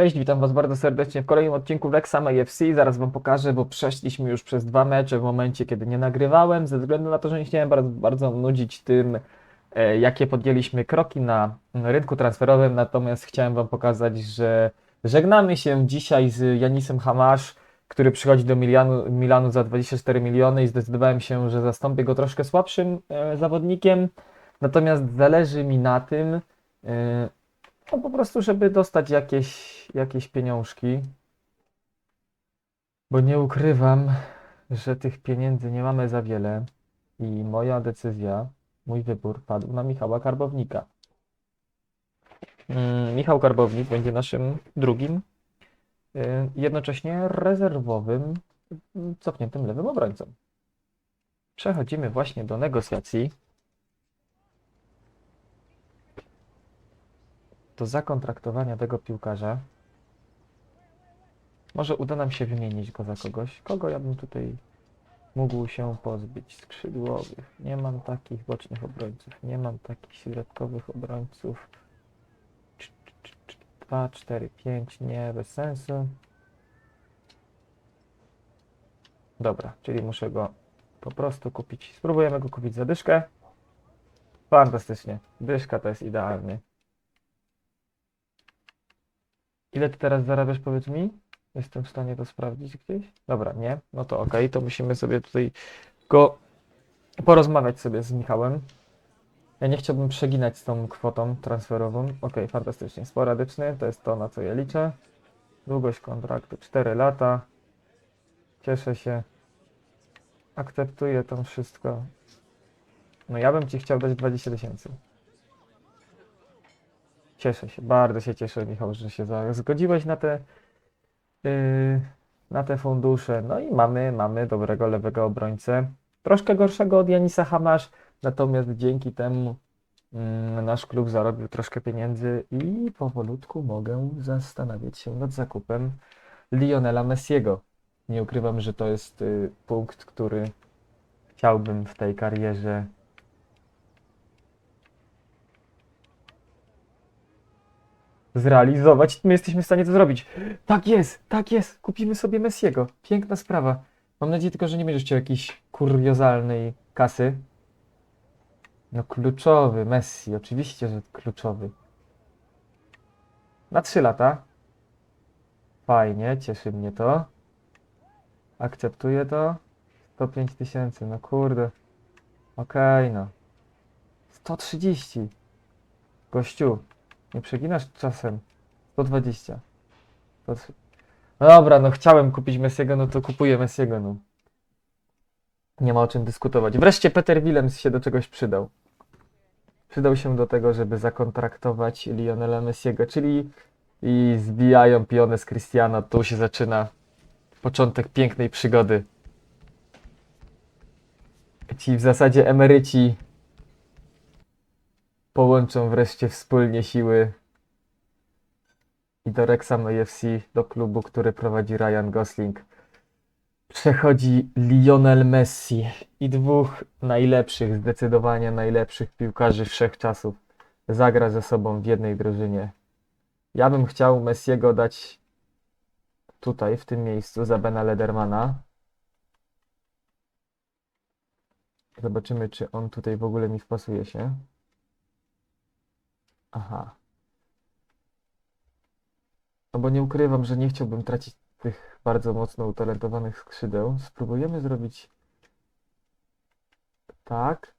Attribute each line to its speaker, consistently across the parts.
Speaker 1: Cześć, witam Was bardzo serdecznie w kolejnym odcinku Wrexham AFC. Zaraz Wam pokażę, bo przeszliśmy już przez dwa mecze w momencie, kiedy nie nagrywałem, ze względu na to, że nie chciałem bardzo, bardzo nudzić tym, e, jakie podjęliśmy kroki na rynku transferowym. Natomiast chciałem Wam pokazać, że żegnamy się dzisiaj z Janisem Hamasz, który przychodzi do Milanu, Milanu za 24 miliony i zdecydowałem się, że zastąpię go troszkę słabszym e, zawodnikiem. Natomiast zależy mi na tym, e, no po prostu, żeby dostać jakieś, jakieś pieniążki. Bo nie ukrywam, że tych pieniędzy nie mamy za wiele. I moja decyzja, mój wybór padł na Michała Karbownika. Mm, Michał Karbownik będzie naszym drugim, y, jednocześnie rezerwowym, cofniętym lewym obrońcą. Przechodzimy właśnie do negocjacji. Do zakontraktowania tego piłkarza. Może uda nam się wymienić go za kogoś. Kogo ja bym tutaj mógł się pozbyć? Skrzydłowych. Nie mam takich bocznych obrońców. Nie mam takich środkowych obrońców. 2, 4, 5. Nie, bez sensu. Dobra, czyli muszę go po prostu kupić. Spróbujemy go kupić za dyszkę. Fantastycznie. Dyszka to jest idealny. Ile ty teraz zarabiasz, powiedz mi? Jestem w stanie to sprawdzić gdzieś? Dobra, nie? No to okej, to musimy sobie tutaj go porozmawiać sobie z Michałem. Ja nie chciałbym przeginać z tą kwotą transferową. Okej, fantastycznie. Sporadyczny, to jest to, na co ja liczę. Długość kontraktu 4 lata. Cieszę się. Akceptuję to wszystko. No ja bym ci chciał dać 20 tysięcy. Cieszę się, bardzo się cieszę, Michał, że się zgodziłeś na te, yy, na te fundusze. No i mamy, mamy dobrego lewego obrońcę. Troszkę gorszego od Janisa Hamasz, natomiast dzięki temu mm, nasz klub zarobił troszkę pieniędzy i powolutku mogę zastanawiać się nad zakupem Lionela Messiego. Nie ukrywam, że to jest y, punkt, który chciałbym w tej karierze zrealizować. My jesteśmy w stanie to zrobić. Tak jest, tak jest. Kupimy sobie Messiego. Piękna sprawa. Mam nadzieję tylko, że nie będziesz chciał jakiejś kuriozalnej kasy. No kluczowy, Messi, oczywiście, że kluczowy. Na 3 lata. Fajnie, cieszy mnie to. Akceptuję to. 105 tysięcy, no kurde. Okej, no. 130. Gościu, nie przeginasz czasem. 120. 103. No dobra, no chciałem kupić Messiego, no to kupuję Messiego, no. Nie ma o czym dyskutować. Wreszcie Peter Willems się do czegoś przydał. Przydał się do tego, żeby zakontraktować Lionela Messiego, czyli i zbijają pionę z Cristiano. Tu się zaczyna początek pięknej przygody. Ci w zasadzie emeryci połączą wreszcie wspólnie siły i do Wrexham AFC, do klubu, który prowadzi Ryan Gosling, przechodzi Lionel Messi i dwóch najlepszych, zdecydowanie najlepszych piłkarzy wszechczasów zagra ze sobą w jednej drużynie. Ja bym chciał Messiego dać tutaj, w tym miejscu, za Bena Ledermana. Zobaczymy, czy on tutaj w ogóle mi wpasuje się. Aha. No bo nie ukrywam, że nie chciałbym tracić tych bardzo mocno utalentowanych skrzydeł. Spróbujemy zrobić tak.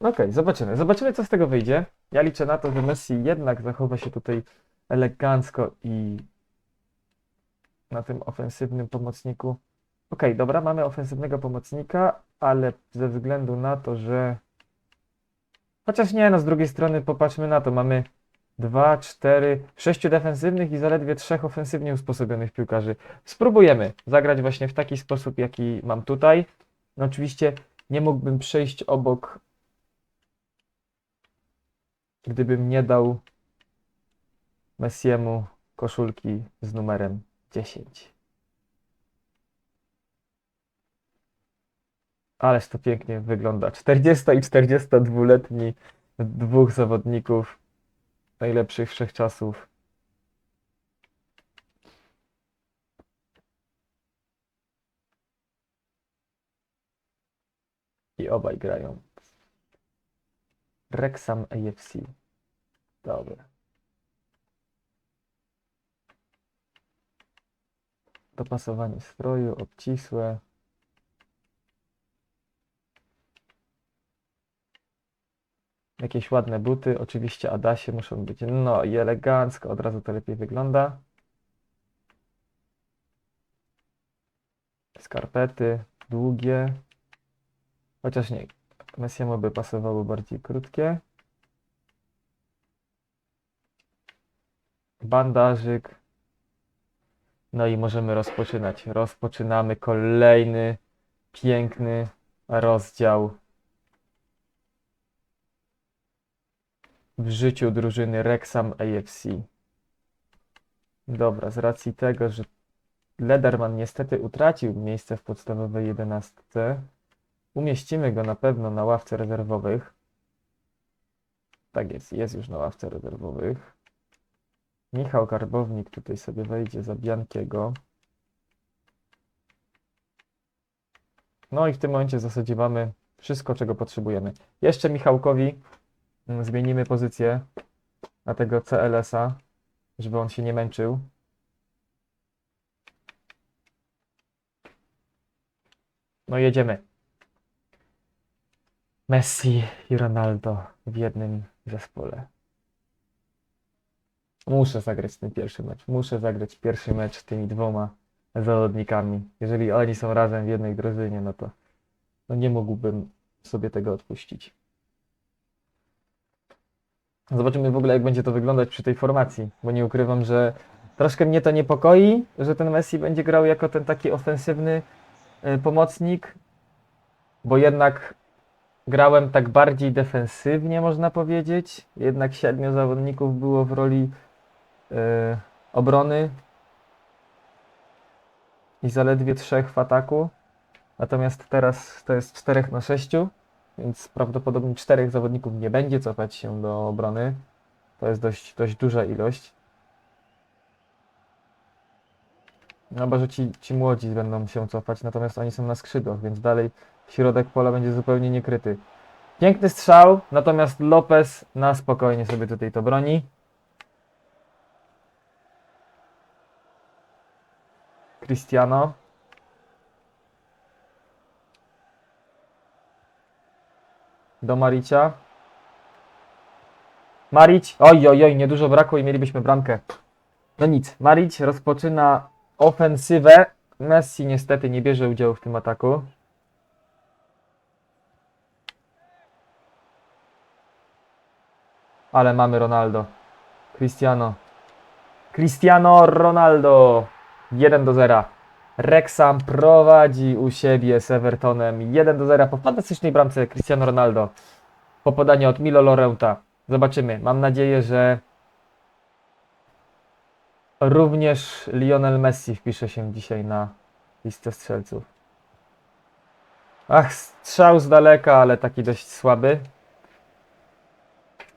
Speaker 1: Okej, zobaczymy. Zobaczymy, co z tego wyjdzie. Ja liczę na to, że Messi jednak zachowa się tutaj elegancko i na tym ofensywnym pomocniku. Okej, dobra, mamy ofensywnego pomocnika, ale ze względu na to, że Chociaż nie, no z drugiej strony popatrzmy na to. Mamy 2, 4, 6 defensywnych i zaledwie 3 ofensywnie usposobionych piłkarzy. Spróbujemy zagrać właśnie w taki sposób, jaki mam tutaj. No oczywiście nie mógłbym przejść obok, gdybym nie dał Messiemu koszulki z numerem 10. Ależ to pięknie wygląda. 40 i 42-letni dwóch zawodników najlepszych wszechczasów. I obaj grają. Wrexham AFC. Dobra. Dopasowanie stroju, obcisłe. Jakieś ładne buty, oczywiście Adasie muszą być, no i elegancko, od razu to lepiej wygląda. Skarpety, długie, chociaż nie, Messiemu by pasowało bardziej krótkie. Bandażyk. No i możemy rozpoczynać. Rozpoczynamy kolejny piękny rozdział w życiu drużyny Wrexham AFC. Dobra, z racji tego, że Lederman niestety utracił miejsce w podstawowej jedenastce, umieścimy go na pewno na ławce rezerwowych. Tak jest, jest już na ławce rezerwowych. Michał Karbownik tutaj sobie wejdzie za Biankiego. No i w tym momencie w zasadzie mamy wszystko, czego potrzebujemy. Jeszcze Michałkowi zmienimy pozycję na tego CLS-a, żeby on się nie męczył. No jedziemy. Messi i Ronaldo w jednym zespole. Muszę zagrać ten pierwszy mecz. Muszę zagrać pierwszy mecz z tymi dwoma zawodnikami. Jeżeli oni są razem w jednej drużynie, no to no nie mógłbym sobie tego odpuścić. Zobaczymy w ogóle, jak będzie to wyglądać przy tej formacji, bo nie ukrywam, że troszkę mnie to niepokoi, że ten Messi będzie grał jako ten taki ofensywny y, pomocnik, bo jednak grałem tak bardziej defensywnie, można powiedzieć. Jednak siedmiu zawodników było w roli y, obrony i zaledwie trzech w ataku. Natomiast teraz to jest 4 na 6, więc prawdopodobnie czterech zawodników nie będzie cofać się do obrony. To jest dość, dość duża ilość. No bo że ci, ci młodzi będą się cofać, natomiast oni są na skrzydłach, więc dalej środek pola będzie zupełnie niekryty. Piękny strzał, natomiast Lopez na spokojnie sobie tutaj to broni. Cristiano. Do Maricia. Marić. Oj, oj, oj, niedużo brakło i mielibyśmy bramkę. No nic, Marić rozpoczyna ofensywę. Messi niestety nie bierze udziału w tym ataku. Ale mamy Ronaldo. Cristiano. Cristiano Ronaldo. 1 do 0. Wrexham prowadzi u siebie z Evertonem 1 do 0 po fantastycznej bramce Cristiano Ronaldo. Po podaniu od Milo Lorenta. Zobaczymy. Mam nadzieję, że również Lionel Messi wpisze się dzisiaj na listę strzelców. Ach, strzał z daleka, ale taki dość słaby.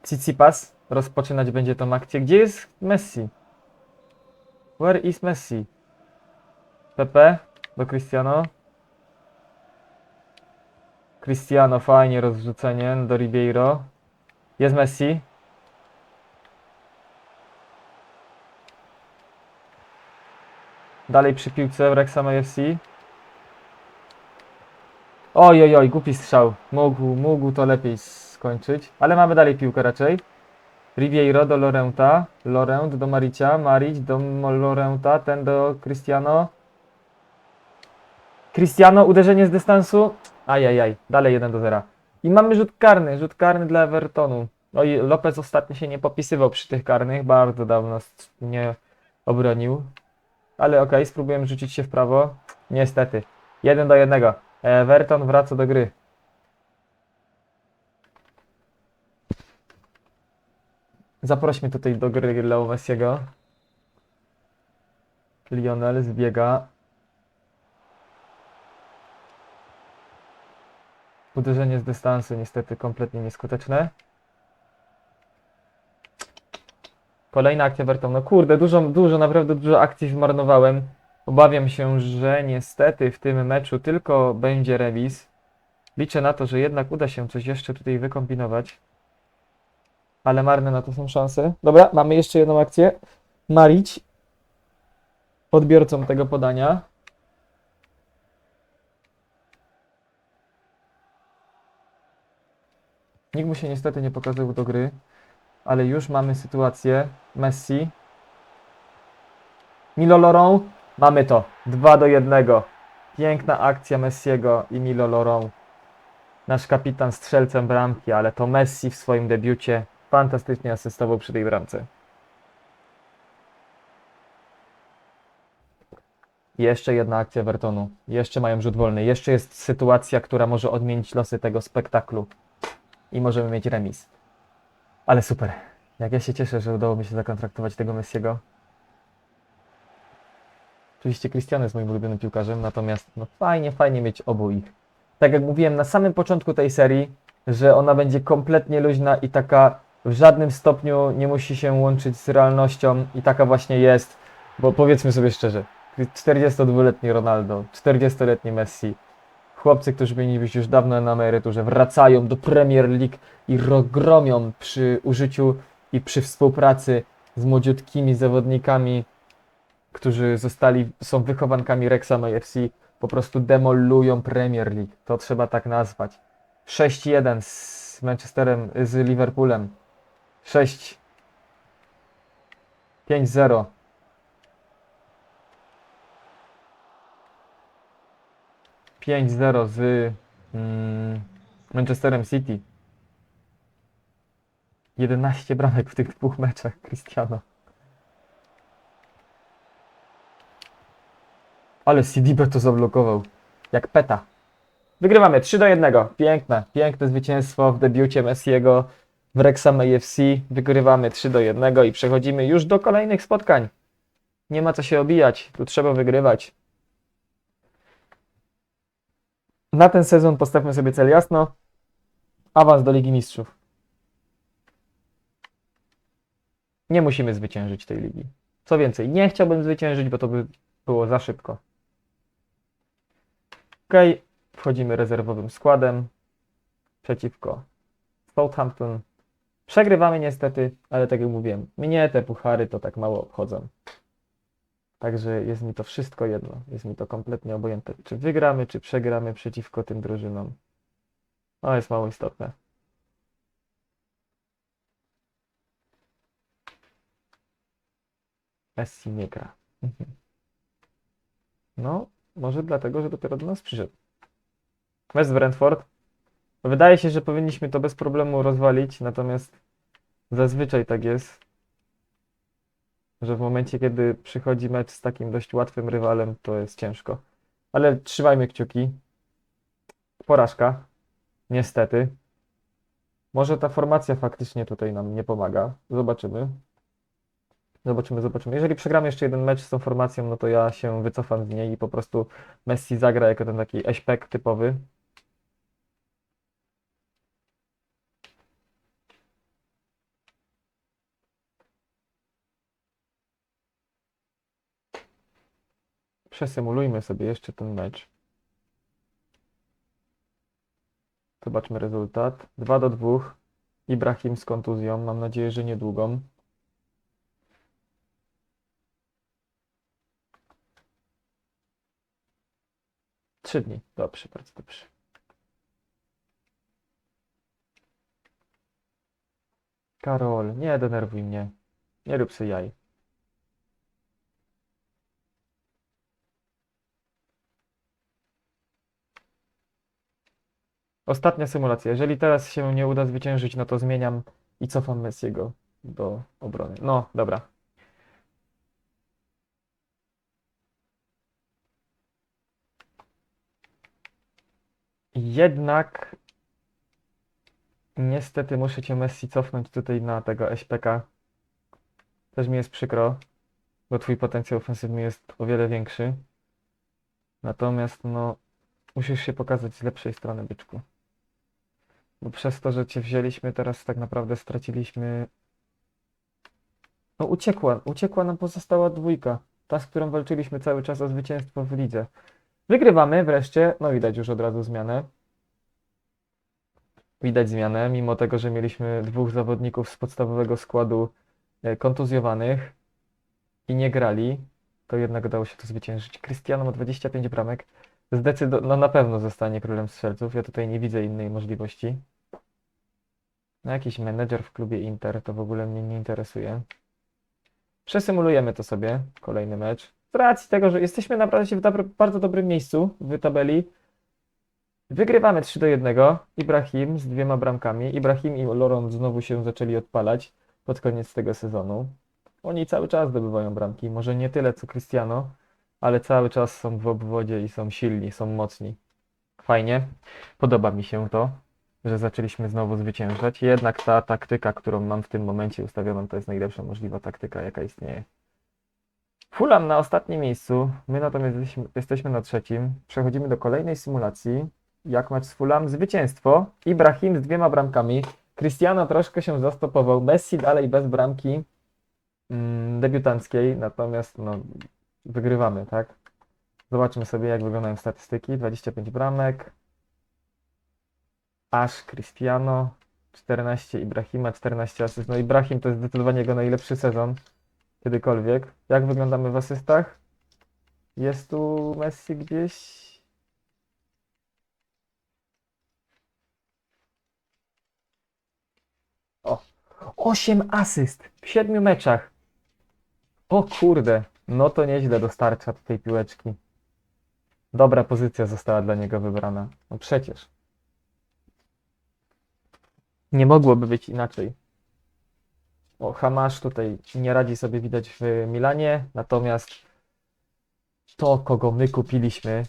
Speaker 1: Tsitsipas rozpoczynać będzie tą akcję. Gdzie jest Messi? Where is Messi? Pepe do Cristiano. Cristiano, fajnie rozrzucenie do Ribeiro. Jest Messi. Dalej przy piłce Wrexham AFC. Oj, oj, oj, głupi strzał. Mógł, mógł to lepiej skończyć. Ale mamy dalej piłkę raczej. Ribeiro do Lorenta. Lorent do Maricia. Marić do Lorenta. Ten do Cristiano. Cristiano, uderzenie z dystansu. Ajajaj, dalej 1 do 0. I mamy rzut karny, rzut karny dla Evertonu. Oj, Lopez ostatnio się nie popisywał przy tych karnych, bardzo dawno nie obronił. Ale okej, spróbujemy rzucić się w prawo. Niestety. 1 do 1. Everton wraca do gry. Zaprośmy tutaj do gry Leo Messiego. Lionel zbiega. Uderzenie z dystansu niestety kompletnie nieskuteczne. Kolejna akcja Verton. No kurde, dużo, dużo, naprawdę dużo akcji zmarnowałem. Obawiam się, że niestety w tym meczu tylko będzie remis. Liczę na to, że jednak uda się coś jeszcze tutaj wykombinować. Ale marne na to są szanse. Dobra, mamy jeszcze jedną akcję. Marić odbiorcą tego podania. Nikt mu się niestety nie pokazał do gry, ale już mamy sytuację. Messi. Milo Lorą. Mamy to. 2 do 1. Piękna akcja Messiego i Milo Lorą. Nasz kapitan strzelcem bramki, ale to Messi w swoim debiucie fantastycznie asystował przy tej bramce. Jeszcze jedna akcja Vertonu. Jeszcze mają rzut wolny. Jeszcze jest sytuacja, która może odmienić losy tego spektaklu. I możemy mieć remis. Ale super. Jak ja się cieszę, że udało mi się zakontraktować tego Messiego. Oczywiście Cristiano jest moim ulubionym piłkarzem, natomiast no fajnie, fajnie mieć obu ich. Tak jak mówiłem na samym początku tej serii, że ona będzie kompletnie luźna i taka w żadnym stopniu nie musi się łączyć z realnością i taka właśnie jest, bo powiedzmy sobie szczerze, 42-letni Ronaldo, 40-letni Messi, chłopcy, którzy powinni być już dawno na emeryturze, wracają do Premier League i rogromią przy użyciu i przy współpracy z młodziutkimi zawodnikami, którzy zostali, są wychowankami Wrexham AFC, po prostu demolują Premier League. To trzeba tak nazwać. 6-1 z Manchesterem, z Liverpoolem. 6 5-0. Pięć 0 z mm, Manchesterem City. 11 bramek w tych dwóch meczach Cristiano. Ale CDB to zablokował. Jak peta. Wygrywamy 3 do 1. Piękne, piękne zwycięstwo w debiucie Messiego w Wrexham AFC. Wygrywamy 3 do 1 i przechodzimy już do kolejnych spotkań. Nie ma co się obijać, tu trzeba wygrywać. Na ten sezon postawmy sobie cel jasno. Awans do Ligi Mistrzów. Nie musimy zwyciężyć tej ligi. Co więcej, nie chciałbym zwyciężyć, bo to by było za szybko. Ok, wchodzimy rezerwowym składem przeciwko Southampton. Przegrywamy niestety, ale tak jak mówiłem, mnie te puchary to tak mało obchodzą. Także jest mi to wszystko jedno. Jest mi to kompletnie obojętne, czy wygramy, czy przegramy przeciwko tym drużynom. To jest mało istotne. Messi nie gra. Mhm. No, może dlatego, że dopiero do nas przyszedł. West Brentford. Wydaje się, że powinniśmy to bez problemu rozwalić, natomiast zazwyczaj tak jest, że w momencie, kiedy przychodzi mecz z takim dość łatwym rywalem, to jest ciężko. Ale trzymajmy kciuki. Porażka. Niestety. Może ta formacja faktycznie tutaj nam nie pomaga. Zobaczymy. Zobaczymy, zobaczymy. Jeżeli przegramy jeszcze jeden mecz z tą formacją, no to ja się wycofam z niej i po prostu Messi zagra jako ten taki eśpek typowy. Przesymulujmy sobie jeszcze ten mecz. Zobaczmy rezultat. 2 do 2. Ibrahim z kontuzją. Mam nadzieję, że niedługą. Trzy dni. Dobrze, bardzo dobrze. Karol, nie denerwuj mnie. Nie rób sobie jaj. Ostatnia symulacja. Jeżeli teraz się nie uda zwyciężyć, no to zmieniam i cofam Messiego do obrony. No, dobra. Jednak niestety muszę cię Messi cofnąć tutaj na tego SPK. Też mi jest przykro, bo twój potencjał ofensywny jest o wiele większy. Natomiast no musisz się pokazać z lepszej strony, byczku. Bo przez to, że cię wzięliśmy, teraz tak naprawdę straciliśmy No uciekła, uciekła nam pozostała dwójka. Ta, z którą walczyliśmy cały czas o zwycięstwo w lidze. Wygrywamy wreszcie, no widać już od razu zmianę. Widać zmianę, mimo tego, że mieliśmy dwóch zawodników z podstawowego składu e, kontuzjowanych i nie grali, to jednak udało się to zwyciężyć. Cristiano ma 25 bramek. Zdecydo no na pewno zostanie królem strzelców. Ja tutaj nie widzę innej możliwości. No jakiś menedżer w klubie Inter to w ogóle mnie nie interesuje. Przesymulujemy to sobie, kolejny mecz. Z racji tego, że jesteśmy naprawdę w bardzo dobrym miejscu w tabeli. Wygrywamy 3 do 1. Ibrahim z dwiema bramkami. Ibrahim i Loron znowu się zaczęli odpalać pod koniec tego sezonu. Oni cały czas zdobywają bramki. Może nie tyle co Cristiano, ale cały czas są w obwodzie i są silni, są mocni. Fajnie. Podoba mi się to, że zaczęliśmy znowu zwyciężać. Jednak ta taktyka, którą mam w tym momencie ustawioną, to jest najlepsza możliwa taktyka, jaka istnieje. Fulham na ostatnim miejscu, my natomiast jesteśmy, na trzecim. Przechodzimy do kolejnej symulacji. Jak mecz z Fulham? Zwycięstwo. Ibrahim z dwiema bramkami. Cristiano troszkę się zastopował. Messi dalej bez bramki mm, debiutanckiej, natomiast no, wygrywamy, tak? Zobaczmy sobie, jak wyglądają statystyki. 25 bramek. Aż Cristiano, 14 Ibrahima, 14 asyst. No Ibrahim to jest zdecydowanie jego najlepszy sezon kiedykolwiek. Jak wyglądamy w asystach? Jest tu Messi gdzieś? O, 8 asyst w 7 meczach. O kurde, no to nieźle dostarcza tej piłeczki. Dobra pozycja została dla niego wybrana. No przecież. Nie mogłoby być inaczej. O, Hamasz tutaj nie radzi sobie widać w Milanie, natomiast to, kogo my kupiliśmy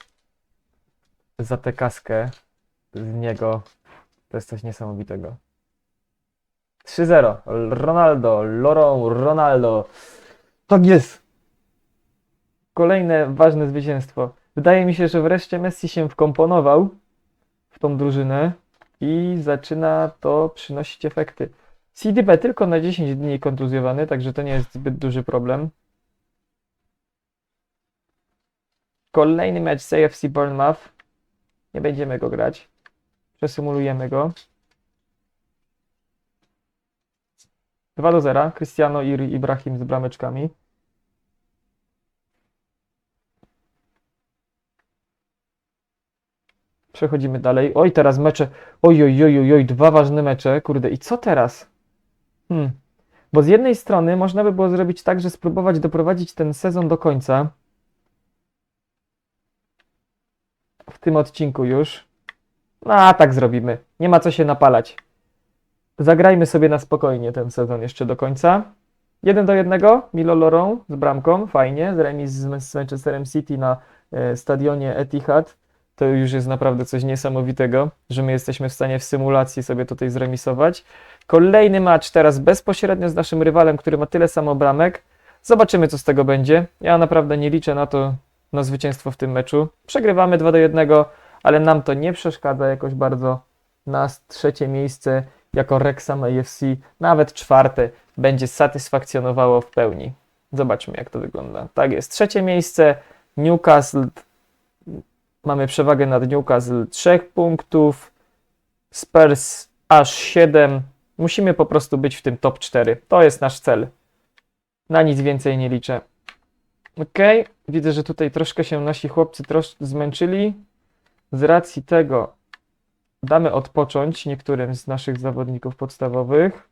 Speaker 1: za tę kaskę z niego, to jest coś niesamowitego. 3-0. Ronaldo, Lorą, Ronaldo. Tak jest. Kolejne ważne zwycięstwo. Wydaje mi się, że wreszcie Messi się wkomponował w tą drużynę i zaczyna to przynosić efekty. CDB tylko na 10 dni kontuzjowany, także to nie jest zbyt duży problem. Kolejny mecz z AFC Bournemouth. Nie będziemy go grać. Przesymulujemy go. 2 do 0. Cristiano i Ibrahim z brameczkami. Przechodzimy dalej. Oj, teraz mecze. Oj, oj, oj, oj, oj, dwa ważne mecze. Kurde, i co teraz? Hmm. Bo z jednej strony można by było zrobić tak, że spróbować doprowadzić ten sezon do końca. W tym odcinku już. No, a tak zrobimy. Nie ma co się napalać. Zagrajmy sobie na spokojnie ten sezon jeszcze do końca. 1 do 1. Milo Lorą z bramką. Fajnie. Z remis z Manchesterem City na e, stadionie Etihad. To już jest naprawdę coś niesamowitego, że my jesteśmy w stanie w symulacji sobie tutaj zremisować. Kolejny mecz teraz bezpośrednio z naszym rywalem, który ma tyle samo bramek. Zobaczymy, co z tego będzie. Ja naprawdę nie liczę na to, na zwycięstwo w tym meczu. Przegrywamy 2 do 1, ale nam to nie przeszkadza jakoś bardzo. Nas trzecie miejsce jako Wrexham AFC, nawet czwarte, będzie satysfakcjonowało w pełni. Zobaczmy, jak to wygląda. Tak jest, trzecie miejsce, Newcastle, mamy przewagę nad Newcastle 3 punktów, Spurs aż 7. Musimy po prostu być w tym top 4. To jest nasz cel. Na nic więcej nie liczę. Ok, widzę, że tutaj troszkę się nasi chłopcy troszkę zmęczyli. Z racji tego damy odpocząć niektórym z naszych zawodników podstawowych.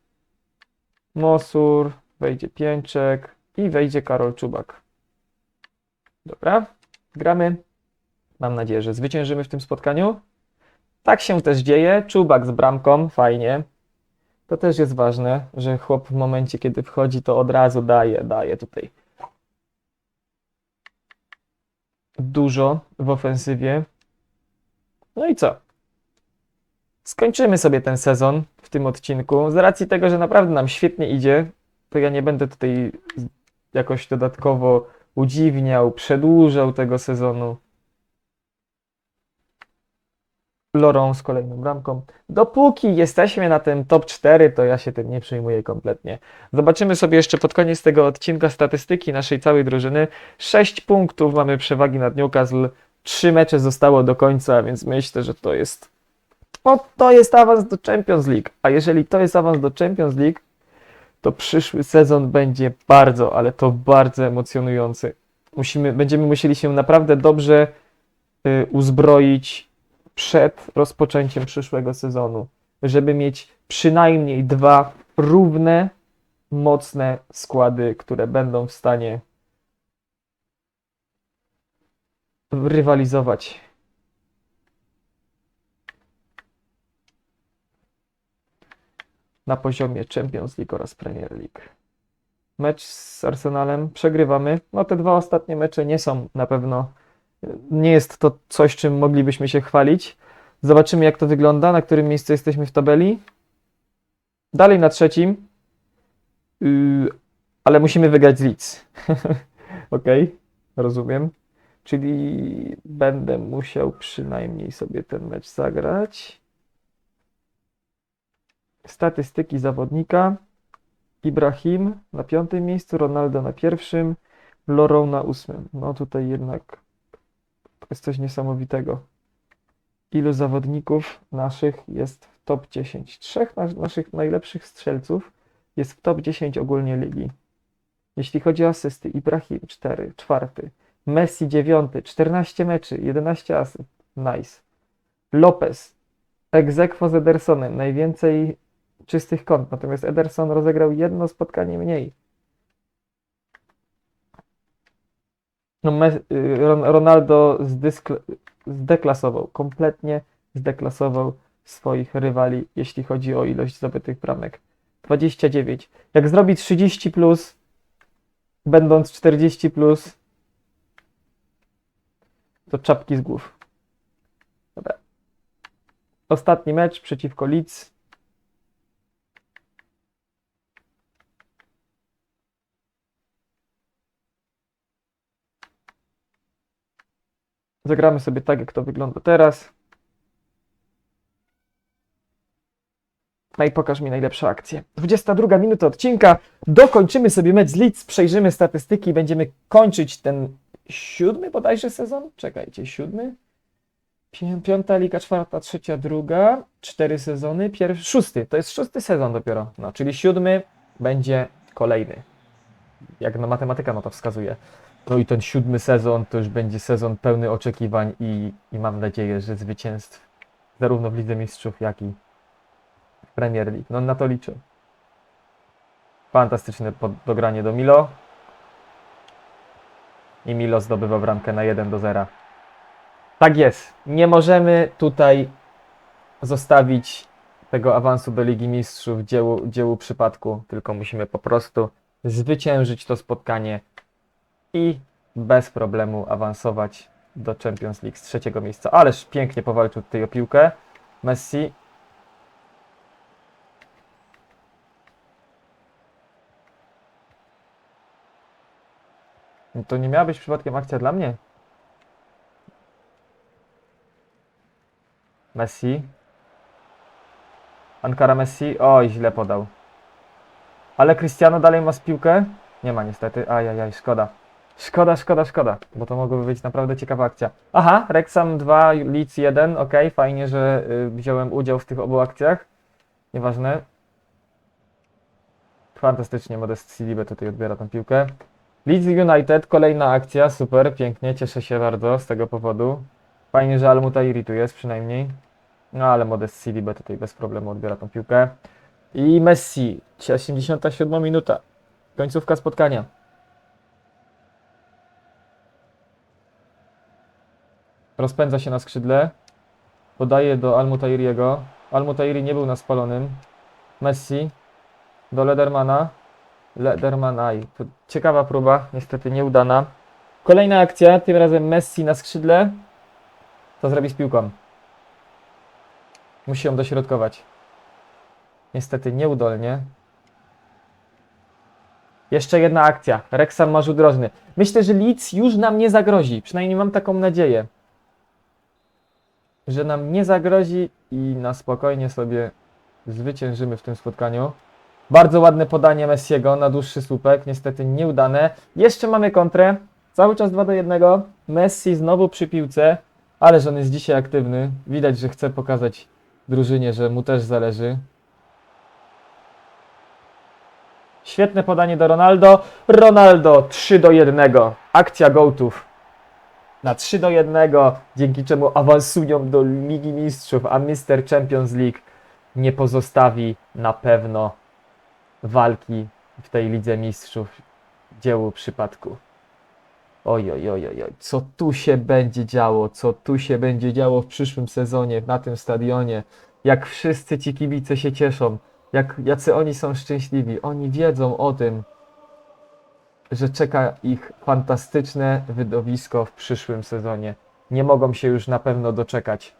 Speaker 1: Mosur, wejdzie Pięczek i wejdzie Karol Czubak. Dobra, gramy. Mam nadzieję, że zwyciężymy w tym spotkaniu. Tak się też dzieje. Czubak z bramką, fajnie. To też jest ważne, że chłop w momencie, kiedy wchodzi, to od razu daje, daje tutaj dużo w ofensywie. No i co? Skończymy sobie ten sezon w tym odcinku. Z racji tego, że naprawdę nam świetnie idzie, to ja nie będę tutaj jakoś dodatkowo udziwniał, przedłużał tego sezonu. Lorą z kolejną bramką. Dopóki jesteśmy na tym top 4, to ja się tym nie przejmuję kompletnie. Zobaczymy sobie jeszcze pod koniec tego odcinka statystyki naszej całej drużyny. 6 punktów mamy przewagi nad Newcastle. 3 mecze zostało do końca, więc myślę, że to jest no, to jest awans do Champions League. A jeżeli to jest awans do Champions League, to przyszły sezon będzie bardzo, ale to bardzo emocjonujący. Musimy, będziemy musieli się naprawdę dobrze y, uzbroić przed rozpoczęciem przyszłego sezonu, żeby mieć przynajmniej dwa równe, mocne składy, które będą w stanie rywalizować. Na poziomie Champions League oraz Premier League. Mecz z Arsenalem przegrywamy. No te dwa ostatnie mecze nie są na pewno nie jest to coś, czym moglibyśmy się chwalić. Zobaczymy, jak to wygląda, na którym miejscu jesteśmy w tabeli. Dalej na trzecim, Yy, ale musimy wygrać z Leeds. ok, rozumiem. Czyli będę musiał przynajmniej sobie ten mecz zagrać. Statystyki zawodnika. Ibrahim na piątym miejscu, Ronaldo na pierwszym, Lorą na ósmym. No tutaj jednak jest coś niesamowitego. Ilu zawodników naszych jest w top 10? Trzech nas- naszych najlepszych strzelców jest w top 10 ogólnie ligi. Jeśli chodzi o asysty, Ibrahim 4, czwarty, Messi 9, 14 meczy, 11 asyst. Nice. Lopez, egzekwo z Edersonem, najwięcej czystych kąt, natomiast Ederson rozegrał jedno spotkanie mniej. No, y, Ron- Ronaldo zdeklasował, kompletnie zdeklasował swoich rywali, jeśli chodzi o ilość zdobytych bramek. 29. Jak zrobi 30 plus, będąc 40 plus, to czapki z głów. Dobra. Ostatni mecz przeciwko Leeds. Zagramy sobie tak, jak to wygląda teraz. No i pokaż mi najlepsze akcje. 22 minuta odcinka. Dokończymy sobie mecz z Leeds, przejrzymy statystyki i będziemy kończyć ten siódmy bodajże sezon. Czekajcie, siódmy? Piąta liga, czwarta, trzecia, druga. Cztery sezony. Pierwszy, szósty. To jest szósty sezon dopiero. No, czyli siódmy będzie kolejny. Jak na matematyka no to wskazuje. No i ten siódmy sezon to już będzie sezon pełny oczekiwań i, i mam nadzieję, że zwycięstw zarówno w Lidze Mistrzów, jak i w Premier League. No na to liczę. Fantastyczne dogranie do Milo. I Milo zdobywa bramkę na 1 do 0. Tak jest. Nie możemy tutaj zostawić tego awansu do Ligi Mistrzów dziełu, dziełu przypadku, tylko musimy po prostu zwyciężyć to spotkanie i bez problemu awansować do Champions League z trzeciego miejsca. Ależ pięknie powalczył tutaj o piłkę. Messi. To nie miała być przypadkiem akcja dla mnie? Messi. Ankara Messi. Oj, źle podał. Ale Cristiano dalej ma z piłkę? Nie ma niestety. Ajajaj, szkoda. Szkoda, szkoda, szkoda, bo to mogłaby być naprawdę ciekawa akcja. Aha, Rexham 2, Leeds 1, ok, fajnie, że y, wziąłem udział w tych obu akcjach. Nieważne. Fantastycznie Modest Silibe tutaj odbiera tę piłkę. Leeds United, kolejna akcja, super, pięknie, cieszę się bardzo z tego powodu. Fajnie, że Almutairi tu jest przynajmniej. No ale Modest Silibe tutaj bez problemu odbiera tą piłkę. I Messi, 87 minuta, końcówka spotkania. Rozpędza się na skrzydle. Podaje do Almutairiego. Almutairi nie był na spalonym. Messi. Do Ledermana. Lederman, aj. To ciekawa próba, niestety nieudana. Kolejna akcja, tym razem Messi na skrzydle. Co zrobi z piłką? Musi ją dośrodkować. Niestety nieudolnie. Jeszcze jedna akcja. Rexham ma rzut. Myślę, że Leeds już nam nie zagrozi. Przynajmniej mam taką nadzieję. Że nam nie zagrozi i na spokojnie sobie zwyciężymy w tym spotkaniu. Bardzo ładne podanie Messiego na dłuższy słupek, niestety nieudane. Jeszcze mamy kontrę, cały czas 2 do 1. Messi znowu przy piłce, ale że on jest dzisiaj aktywny. Widać, że chce pokazać drużynie, że mu też zależy. Świetne podanie do Ronaldo. Ronaldo 3 do 1. Akcja gołtów na 3 do 1, dzięki czemu awansują do Ligi Mistrzów, a Mr. Champions League nie pozostawi na pewno walki w tej Lidze Mistrzów dziełu przypadku. Oj, oj, oj, oj, co tu się będzie działo, co tu się będzie działo w przyszłym sezonie na tym stadionie, jak wszyscy ci kibice się cieszą, jak, jacy oni są szczęśliwi, oni wiedzą o tym, że czeka ich fantastyczne wydowisko w przyszłym sezonie. Nie mogą się już na pewno doczekać.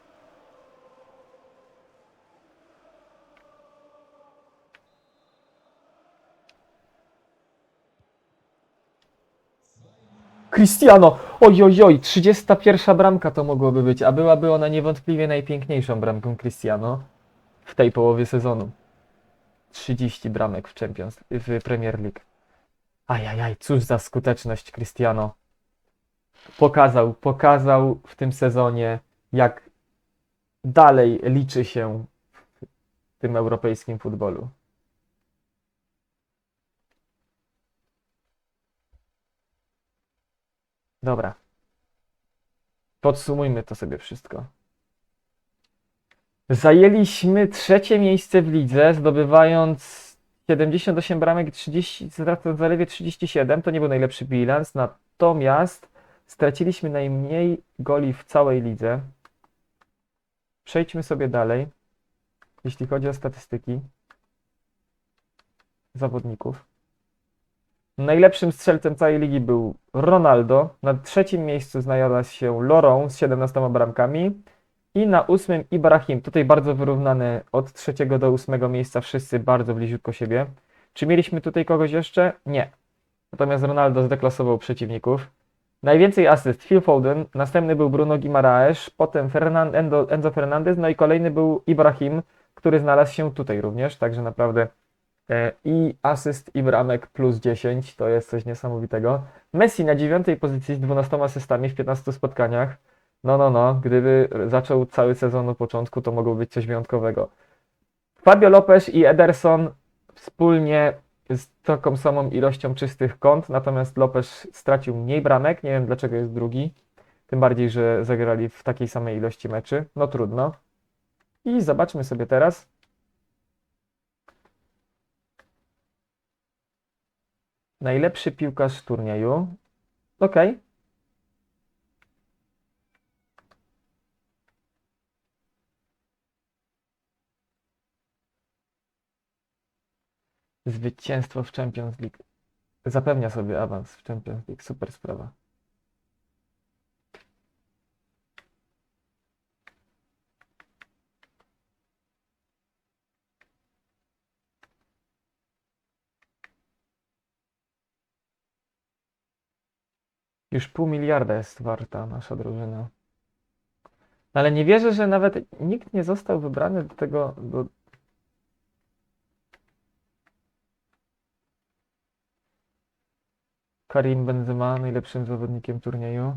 Speaker 1: Cristiano! Oj, oj, oj, 31 bramka to mogłoby być, a byłaby ona niewątpliwie najpiękniejszą bramką Cristiano w tej połowie sezonu. 30 bramek w Champions, w Premier League. Ajajaj, cóż za skuteczność Cristiano. Pokazał, pokazał w tym sezonie, jak dalej liczy się w tym europejskim futbolu. Dobra. Podsumujmy to sobie wszystko. Zajęliśmy trzecie miejsce w lidze, zdobywając 78 bramek, 30, stracąc zaledwie 37, to nie był najlepszy bilans, natomiast straciliśmy najmniej goli w całej lidze. Przejdźmy sobie dalej, jeśli chodzi o statystyki zawodników. Najlepszym strzelcem całej ligi był Ronaldo, na trzecim miejscu znalazł się Laurent z 17 bramkami i na ósmym Ibrahim. Tutaj bardzo wyrównane od trzeciego do ósmego miejsca, wszyscy bardzo bliziutko siebie. Czy mieliśmy tutaj kogoś jeszcze? Nie. Natomiast Ronaldo zdeklasował przeciwników. Najwięcej asyst Phil Foden, następny był Bruno Guimaraes, potem Fernan Enzo, Enzo Fernandez, no i kolejny był Ibrahim, który znalazł się tutaj również, także naprawdę e, i asyst i bramek plus 10, to jest coś niesamowitego. Messi na dziewiątej pozycji z 12 asystami w 15 spotkaniach. No, no, no, gdyby zaczął cały sezon od początku, to mogło być coś wyjątkowego. Fabio Lopez i Ederson wspólnie z taką samą ilością czystych kąt, natomiast Lopez stracił mniej bramek, nie wiem dlaczego jest drugi, tym bardziej, że zagrali w takiej samej ilości meczy, no trudno. I zobaczmy sobie teraz. Najlepszy piłkarz turnieju. Okej. Zwycięstwo w Champions League. Zapewnia sobie awans w Champions League. Super sprawa. Już pół miliarda jest warta nasza drużyna. Ale nie wierzę, że nawet nikt nie został wybrany do tego, do, Karim Benzema najlepszym zawodnikiem turnieju.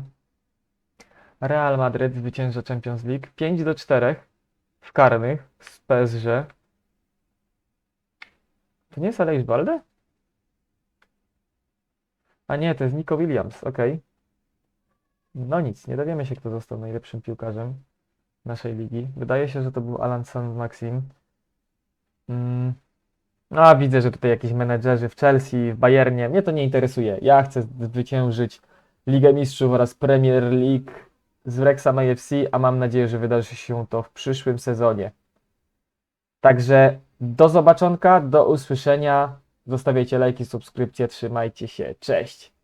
Speaker 1: Real Madryt zwycięża Champions League 5 do 4 w karnych z PSG. To nie jest Aleix Balde? A nie, to jest Nico Williams, okej. No nic, nie dowiemy się, kto został najlepszym piłkarzem naszej ligi. Wydaje się, że to był Alan Saint-Maxim. Mm. No, a widzę, że tutaj jakieś menedżerzy w Chelsea, w Bayernie. Mnie to nie interesuje. Ja chcę zwyciężyć Ligę Mistrzów oraz Premier League z Wrexham AFC, a mam nadzieję, że wydarzy się to w przyszłym sezonie. Także do zobaczonka, do usłyszenia. Zostawiajcie lajki, subskrypcje, trzymajcie się. Cześć!